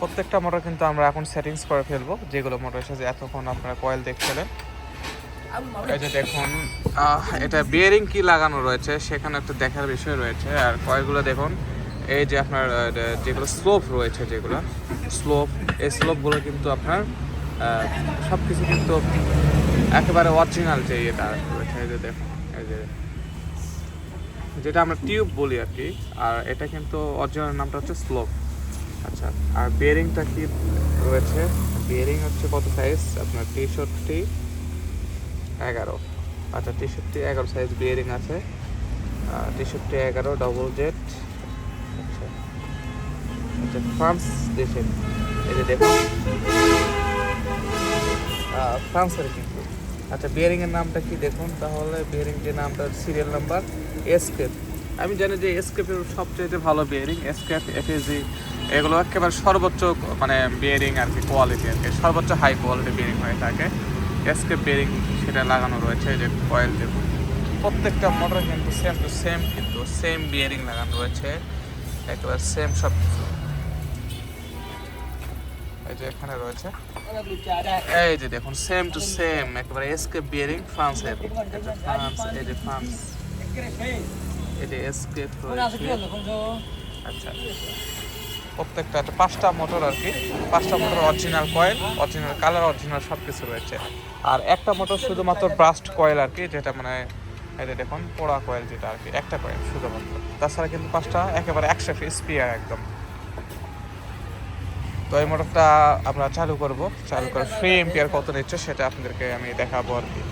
প্রত্যেকটা মোটর কিন্তু আমরা এখন সেটিংস করে ফেলব, যেগুলো মোটর সাথে এতক্ষণ আপনারা কয়েল দেখছিলেন। এই যে দেখুন এটা বিয়ারিং কি লাগানো রয়েছে সেখানে একটা দেখার বিষয় রয়েছে। আর কয়েলগুলো দেখুন, এই যে আপনার যেগুলো স্লোপ রয়েছে যেগুলো স্লোপ এই স্লোপগুলো কিন্তু আপনার সব কিছু কিন্তু একেবারে অরিজিনাল যে এটা রয়েছে, এই যে দেখুন, এই যে। যেটা আমরা টিউব বলি আর কি, আর এটা কিন্তু অরিজিনাল নামটা হচ্ছে স্লোপ আচ্ছা আর বিয়ারিংটা কি রয়েছে? বিয়ারিং হচ্ছে কত সাইজ আপনার তেষট্টি, এগারো। আচ্ছা তেষট্টি, এগারো সাইজ বিয়ারিং আছে। তেষট্টি, এগারো ডবল জেট আচ্ছা আচ্ছা ফ্রান্স দেশের এই যে দেখুন। ফ্রান্সের কিন্তু। আচ্ছা বিয়ারিং এর নামটা কি দেখুন? তাহলে বিয়ারিং যে নামটা সিরিয়াল নাম্বার এসকেপ আমি জানি যে এসকেপের সবচেয়ে ভালো বিয়ারিং এসকেপ এফএজি এগুলো একেবারে সর্বোচ্চ মানে বিয়ারিং আর কি কোয়ালিটি আর কি। সর্বোচ্চ হাই কোয়ালিটি বিয়ারিং হয়ে থাকে। এসকেপ বিয়ারিং সেটা লাগানো রয়েছে যে কয়েল দেখুন প্রত্যেকটা মোটর কিন্তু সেম টু সেম কিন্তু সেম বিয়ারিং লাগানো রয়েছে। একেবারে সেম সব কিছু এই যে এখানে রয়েছে। এই যে দেখুন সেম টু সেম একেবারে এসকে বিয়ারিং ফ্রান্সের ফ্রান্স এই যে ফ্রান্স এই যে এসকে রয়েছে। আচ্ছা। প্রত্যেকটা একটা পাঁচটা মোটর আর কি। পাঁচটা motor original coil original colour original সব কিছু রয়েছে। আর একটা মোটর শুধুমাত্র ব্রাস্ট কয়েল আর কি, যেটা মানে যে দেখুন, পোড়া কয়েল যেটা আর কি, একটা কয়েল শুধুমাত্র। তাছাড়া কিন্তু পাঁচটা একেবারে একশো স্পিয়ার একদম। তো এই মোটরটা আমরা চালু করব। চালু করে ফ্রি এম্পিয়ার কত নিচ্ছে সেটা আপনাদেরকে আমি দেখাবো আর কি।